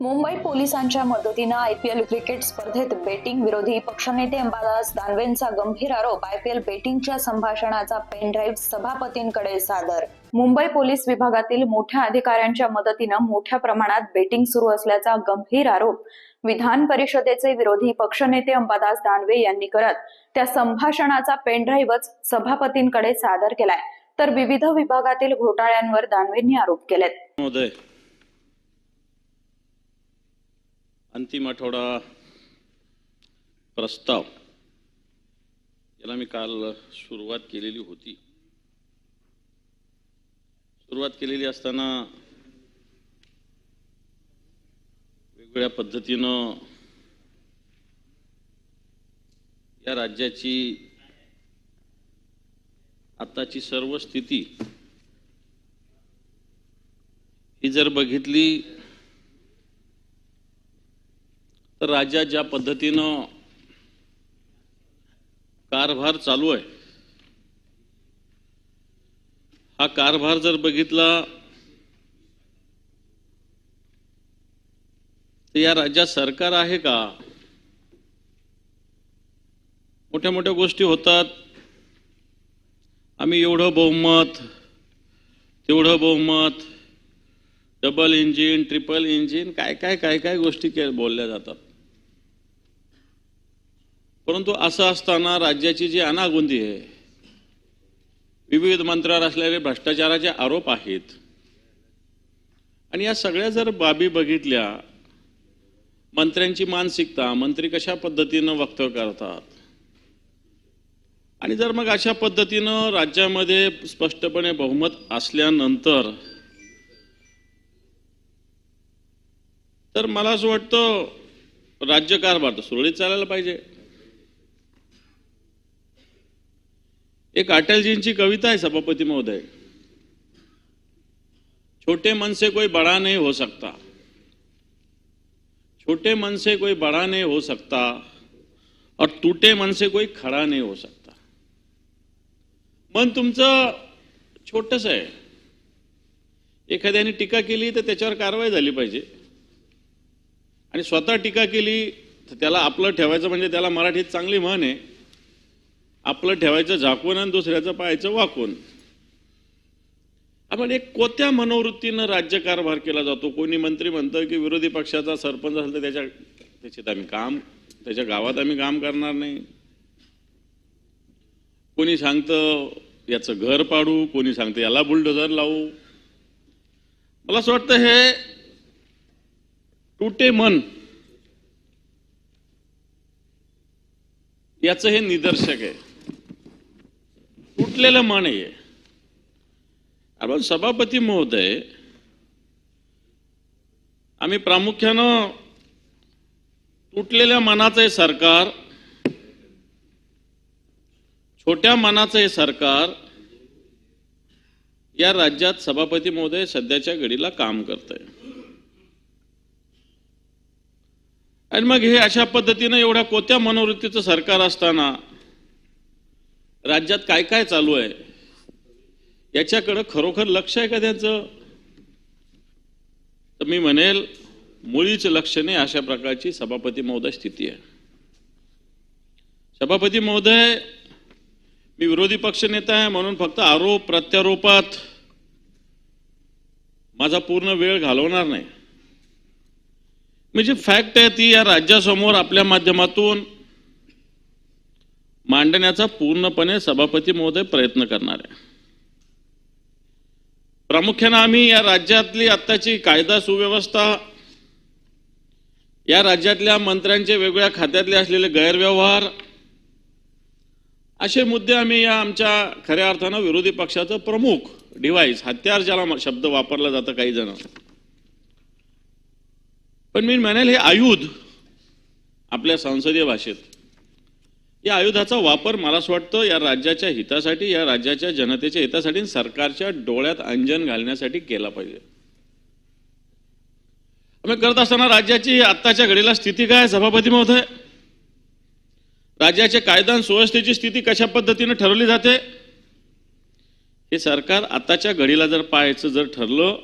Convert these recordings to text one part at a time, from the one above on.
मुंबई पोलिसांच्या मदतीनं IPL cricket स्पर्धेत बेटिंग विरोधी पक्षनेते अंबादास दानवेंचा गंभीर आरोप. आयपीएल बेटिंगच्या संभाषणाचा पेनड्राईव्ह सभापतींकडे सादर. मुंबई पोलीस विभागातील मोठ्या अधिकाऱ्यांच्या मदतीनं मोठ्या प्रमाणात बेटिंग सुरू असल्याचा गंभीर आरोप विधान परिषदेचे विरोधी पक्षनेते अंबादास दानवे यांनी करत त्या संभाषणाचा पेनड्राईव्हच सभापतींकडे सादर केलाय. तर विविध विभागातील घोटाळ्यांवर दानवेंनी आरोप केलेत महोदय अंतिम आठवडा प्रस्ताव याला मी काल सुरुवात केलेली होती. सुरुवात केलेली असताना वेगवेगळ्या पद्धतीनं या राज्याची आताची सर्व स्थिती ही जर बघितली तर राज्यात ज्या पद्धतीनं कारभार चालू आहे हा कारभार जर बघितला तर या राज्यात सरकार आहे का? मोठ्या मोठ्या गोष्टी होतात. आम्ही एवढं बहुमत तेवढं बहुमत डबल इंजिन ट्रिपल इंजिन काय काय काय काय गोष्टी के बोलल्या जातात. परंतु असं असताना राज्याची जी अनागोंदी आहे विविध मंत्र्यावर असलेले भ्रष्टाचाराचे आरोप आहेत. आणि या सगळ्या जर बाबी बघितल्या मंत्र्यांची मानसिकता मंत्री कशा पद्धतीनं वक्तव्य करतात? आणि जर मग अशा पद्धतीनं राज्यामध्ये स्पष्टपणे बहुमत असल्यानंतर तर मला असं वाटतं राज्यकारभार तर सुरळीत चालायला पाहिजे. एक अटलजींची कविता आहे सभापती महोदय. छोटे मन से कोई बड़ा नहीं हो सकता. छोटे मन से कोई बड़ा नहीं हो सकता और टूटे मन से कोई खड़ा नाही हो सकता. मन तुमचं छोटस आहे. एखाद्याने टीका केली तर त्याच्यावर कारवाई झाली पाहिजे. आणि स्वतः टीका केली तर त्याला आपलं ठेवायचं म्हणजे त्याला मराठीत चांगली म्हण आहे. आपलं ठेवायचं झाकून आणि दुसऱ्याचं पाहायचं वाकून. आपण एक कोत्या मनोवृत्तीनं राज्यकारभार केला जातो? कोणी मंत्री म्हणतं की विरोधी पक्षाचा सरपंच असेल तर त्याच्या त्याच्यात आम्ही काम त्याच्या गावात आम्ही काम करणार नाही. कोणी सांगतं याचं घर पाडू कोणी सांगतं याला बुलडोझर लावू. मला असं वाटतं हे तुटे मन. याचं हे निदर्शक आहे. सुटलेलं मन आहे. आपण सभापती महोदय आम्ही प्रामुख्यानं तुटलेल्या मनाचं हे सरकार छोट्या मनाचं हे सरकार या राज्यात सभापती महोदय सध्याच्या घडीला काम करत आहे आणि मग हे अशा पद्धतीनं एवढ्या कोत्या मनोवृत्तीचं सरकार असताना राज्यात काय काय चालू आहे? याच्याकडं खरोखर लक्ष आहे का त्यांचं? तर मी म्हणेल मुळीच लक्ष नाही अशा प्रकारची सभापती महोदय स्थिती आहे. सभापती महोदय मी विरोधी पक्षनेता आहे म्हणून फक्त आरोप प्रत्यारोपात माझा पूर्ण वेळ घालवणार नाही. म्हणजे फॅक्ट आहे ती या राज्यासमोर आपल्या माध्यमातून मांडण्याचा पूर्णपणे सभापती महोदय प्रयत्न करणार आहे. प्रामुख्यानं आम्ही या राज्यातली आत्ताची कायदा सुव्यवस्था या राज्यातल्या मंत्र्यांचे वेगवेगळ्या खात्यातले असलेले गैरव्यवहार असे मुद्दे आम्ही या आमच्या खऱ्या अर्थानं विरोधी पक्षाचं प्रमुख डिव्हाइस हत्यार ज्याला शब्द वापरला जातं काही जण. पण मी म्हणेल हे आयुध आपल्या संसदीय भाषेत. या आयुधाचा वापर मला असं वाटतं या राज्याच्या हितासाठी या राज्याच्या जनतेच्या हितासाठी सरकारच्या डोळ्यात अंजन घालण्यासाठी केला पाहिजे. आम्ही करत असताना राज्याची आत्ताच्या घडीला स्थिती काय सभापती महोदय? राज्याच्या कायदा आणि सुव्यवस्थेची स्थिती कशा पद्धतीने ठरवली जाते? हे सरकार आताच्या घडीला जर पाहायचं जर ठरलं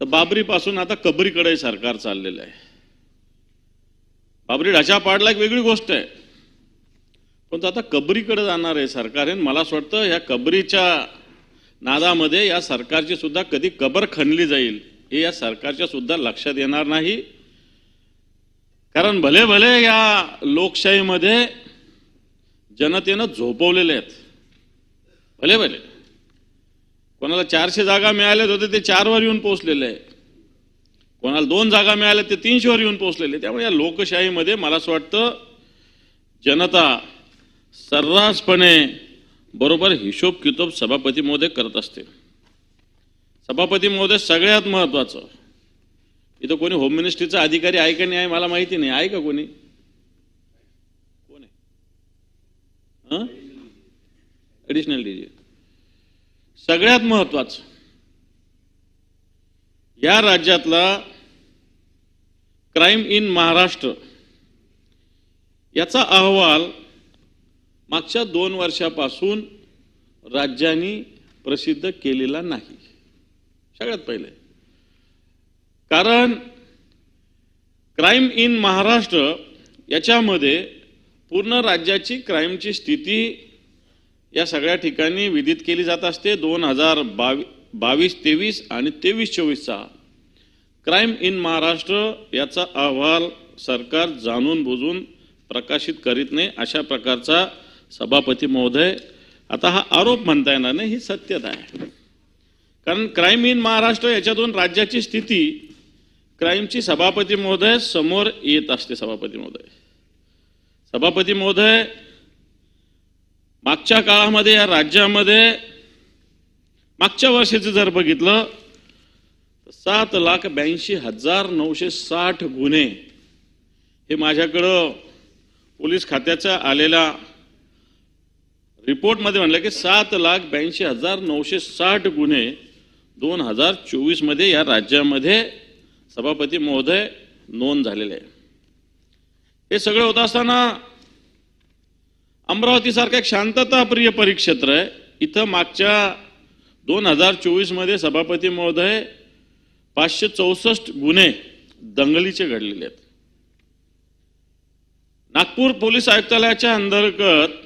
तर बाबरीपासून आता कबरीकडे सरकार चाललेलं आहे. बाबरी ढाचा पाडला एक वेगळी गोष्ट आहे. पण तो आता कबरीकडे जाणार आहे सरकार. आणि मला असं वाटतं ह्या कबरीच्या नादामध्ये या सरकारची सुद्धा कधी कबर खणली जाईल हे या सरकारच्या सुद्धा लक्षात येणार नाही. कारण भले भले या लोकशाहीमध्ये जनतेनं झोपवलेले आहेत भले भले. कोणाला चारशे जागा मिळाल्यात होते ते चारवर येऊन पोहोचलेले आहे. कोणाला दोन जागा मिळाल्या ते तीनशेवर येऊन पोहोचलेले त्यामुळे या लोकशाहीमध्ये मला असं वाटतं जनता सर्रासपणे बरोबर हिशोब कितोब सभापती महोदय करत असते. सभापती महोदय सगळ्यात महत्वाचं इथं कोणी होम मिनिस्ट्रीचा अधिकारी आहे का नाही आहे मला माहिती नाही. आहे का कोणी? कोण? आहे ॲडिशनल डीजी सगळ्यात महत्वाचं या राज्यातला क्राईम इन महाराष्ट्र याचा अहवाल मागच्या दोन वर्षापासून राज्यांनी प्रसिद्ध केलेला नाही. सगळ्यात पहिले. कारण क्राईम इन महाराष्ट्र याच्यामध्ये पूर्ण राज्याची क्राईमची स्थिती या सगळ्या ठिकाणी विदित केली जात असते. दोन हजार बावी बावीस तेवीस आणि तेवीस चोवीसचा क्राईम इन महाराष्ट्र याचा अहवाल सरकार जाणून बुजून प्रकाशित करीत नाही. अशा प्रकारचा सभापती महोदय आता हा आरोप म्हणता येणार नाही ही सत्यता आहे. कारण क्राईम इन महाराष्ट्र याच्यातून राज्याची स्थिती क्राईमची सभापती महोदय समोर येत असते सभापती महोदय. सभापती महोदय मागच्या काळामध्ये या राज्यामध्ये मागच्या वर्षाचं जर बघितलं तर सात लाख ब्याऐंशी हजार नऊशे साठ गुन्हे हे माझ्याकडं पोलीस खात्याचा आलेला रिपोर्टमध्ये म्हणलं की सात लाख ब्याऐंशी हजार नऊशे साठ गुन्हे दोन हजार चोवीसमध्ये या राज्यामध्ये सभापती महोदय नोंद झालेले आहे हे सगळं होत असताना अमरावतीसारखं एक शांतताप्रिय परिक्षेत्र आहे. इथं मागच्या दोन हजार चोवीसमध्ये सभापती महोदय पाचशे चौसष्ट गुन्हे दंगलीचे घडलेले आहेत. नागपूर पोलीस आयुक्तालयाच्या अंतर्गत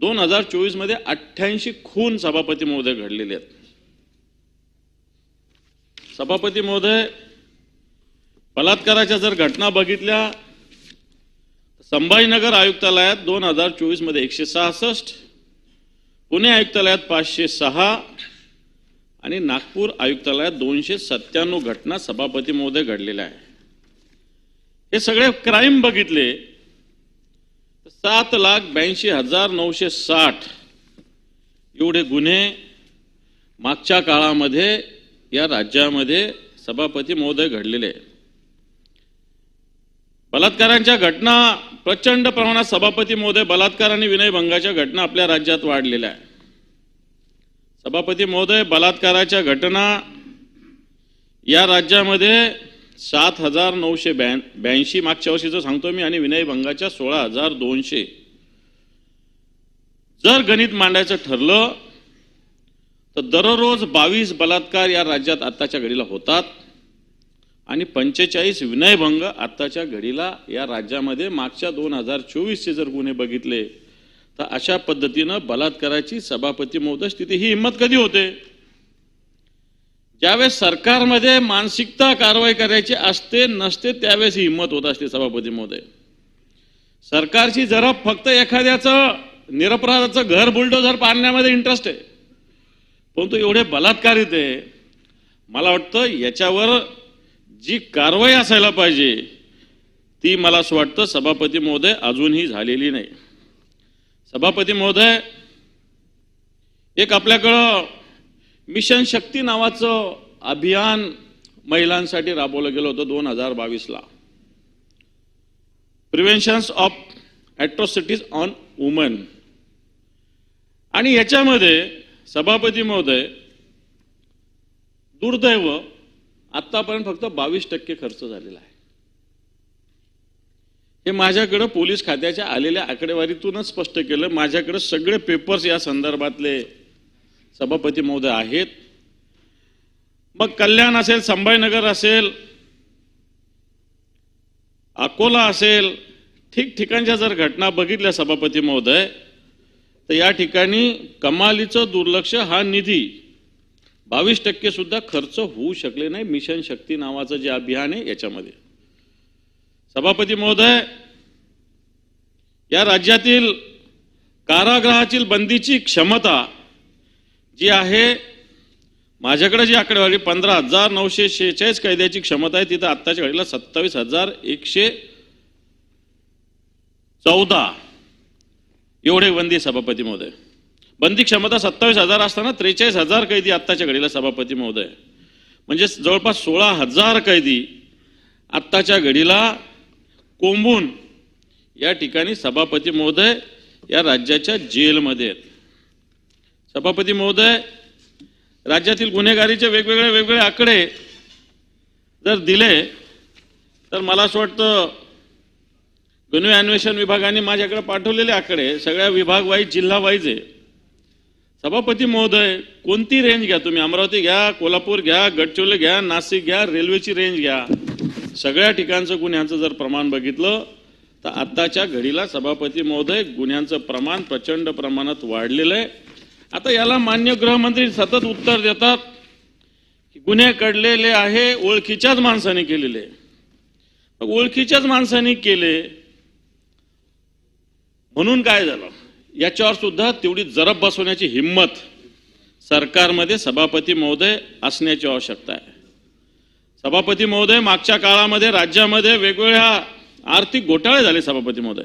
दोन हजार चोवीसमध्ये अठ्ठ्याऐंशी खून सभापती महोदय घडलेले आहेत. सभापती महोदय बलात्काराच्या जर घटना बघितल्या संभाजीनगर आयुक्तालयात दोन हजार चोवीसमध्ये एकशे सहासष्ट पुणे आयुक्तालयात पाचशे सहा आणि नागपूर आयुक्तालयात दोनशे सत्त्याण्णव घटना सभापती महोदय घडलेल्या आहे हे सगळे क्राईम बघितले सात लाख ब्याऐंशी हजार नऊशे साठ एवढे गुन्हे मागच्या काळामध्ये या राज्यामध्ये सभापती महोदय घडलेले आहे बलात्कारांच्या घटना प्रचंड प्रमाणात सभापती महोदय बलात्कार आणि विनयभंगाच्या घटना आपल्या राज्यात वाढलेल्या आहे सभापती महोदय बलात्काराच्या घटना या राज्यामध्ये सात हजार नऊशे ब्यां ब्याऐंशी मागच्या वर्षीचं सांगतो मी आणि विनयभंगाच्या सोळा हजार दोनशे. जर गणित मांडायचं ठरलं तर दररोज बावीस बलात्कार या राज्यात आत्ताच्या घडीला होतात आणि पंचेचाळीस विनयभंग आत्ताच्या घडीला या राज्यामध्ये मागच्या दोन हजार चोवीसचे जर गुन्हे बघितले तर अशा पद्धतीनं बलात्काराची सभापती महोदय स्थिती ही हिंमत कधी होते? ज्यावेळेस सरकारमध्ये मानसिकता कारवाई करायची असते नसते त्यावेळेस ही हिंमत होत असते सभापती महोदय. सरकारची जरा फक्त एखाद्याचं निरपराधाचं घर बुलडोझर पाडण्यामध्ये इंटरेस्ट आहे. परंतु एवढे बलात्कारित आहे. मला वाटतं याच्यावर जी कारवाई असायला पाहिजे ती मला असं वाटतं सभापती महोदय अजूनही झालेली नाही. सभापती महोदय एक आपल्याकडं मिशन शक्ती नावाचं अभियान महिलांसाठी राबवलं गेलं होतं दोन हजार बावीसला. Preventions of atrocities on woman आणि याच्यामध्ये सभापती महोदय दुर्दैव आतापर्यंत फक्त बावीस टक्के खर्च झालेला आहे. हे माझ्याकडं पोलीस खात्याच्या आलेल्या आकडेवारीतूनच स्पष्ट केलं. माझ्याकडे सगळे पेपर्स या संदर्भातले सभापती महोदय आहेत. मग कल्याण असेल संभाजीनगर असेल अकोला असेल ठिकठिकाणच्या जर घटना बघितल्या सभापती महोदय तर या ठिकाणी कमालीचं दुर्लक्ष हा निधी बावीस टक्के सुद्धा खर्च होऊ शकले नाही. मिशन शक्ती नावाचं जे अभियान आहे याच्यामध्ये. सभापती महोदय या राज्यातील कारागृहातील बंदीची क्षमता जी आहे माझ्याकडे जी आकडेवारी पंधरा हजार नऊशे शेहेचाळीस कैद्याची क्षमता आहे तिथं आत्ताच्या घडीला सत्तावीस हजार एकशे चौदा एवढे बंदी सभापती महोदय. बंदी क्षमता सत्तावीस हजार असताना त्रेचाळीस हजार कैदी आत्ताच्या घडीला सभापती महोदय. म्हणजे जवळपास सोळा हजार कैदी आत्ताच्या घडीला कोंबून या ठिकाणी सभापती महोदय या राज्याच्या जेलमध्ये आहेत. सभापती महोदय राज्यातील गुन्हेगारीचे वेगवेगळे वेगवेगळे आकडे जर दिले तर मला असं वाटतं गुन्हे अन्वेषण विभागाने माझ्याकडे पाठवलेले आकडे सगळ्या विभाग वाईज जिल्हा वाईज आहे. सभापती महोदय कोणती रेंज घ्या तुम्ही? अमरावती घ्या कोल्हापूर घ्या गडचिरोली घ्या नाशिक घ्या रेल्वेची रेंज घ्या. सगळ्या ठिकाणचं गुन्ह्यांचं जर प्रमाण बघितलं तर आत्ताच्या घडीला सभापती महोदय गुन्ह्यांचं प्रमाण प्रचंड प्रमाणात वाढलेलं आहे. आता याला मान्य गृहमंत्री सतत उत्तर देतात की गुन्हे घडलेले आहे ओळखीच्याच माणसाने केलेले. ओळखीच्याच माणसाने केले म्हणून काय झालं? याच्यावर सुद्धा तेवढी जरब बसवण्याची हिंमत सरकारमध्ये सभापती महोदय असण्याची आवश्यकता आहे. सभापती महोदय मागच्या काळामध्ये राज्यामध्ये वेगवेगळ्या आर्थिक घोटाळे झाले सभापती महोदय.